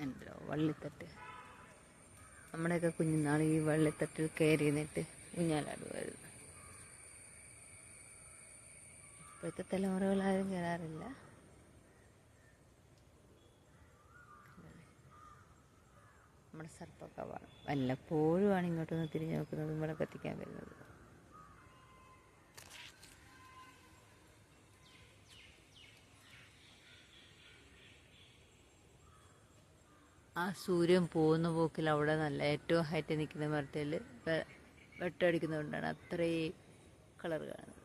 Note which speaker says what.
Speaker 1: ഉണ്ടല്ലോ വള്ളിത്തട്ട്. നമ്മുടെയൊക്കെ കുഞ്ഞുനാൾ ഈ വള്ളിത്തട്ടിൽ കയറി നിന്നിട്ട് ഊഞ്ഞാലാടുമായിരുന്നു ഇപ്പോഴത്തെ തലമുറകളാരും കയറാറില്ല നമ്മുടെ സർപ്പക്കവാണ് വല്ലപ്പോഴുമാണ് ഇങ്ങോട്ടൊന്ന് തിരിഞ്ഞു നോക്കുന്നത് ഇവിടെ കത്തിക്കാൻ വരുന്നത്. ആ സൂര്യൻ പോകുന്ന പോക്കിൽ അവിടെ നല്ല ഏറ്റവും ഹൈറ്റ് നിൽക്കുന്ന മരത്തിൽ വെട്ടടിക്കുന്നതുകൊണ്ടാണ് അത്രയും കളർ കാണുന്നത്.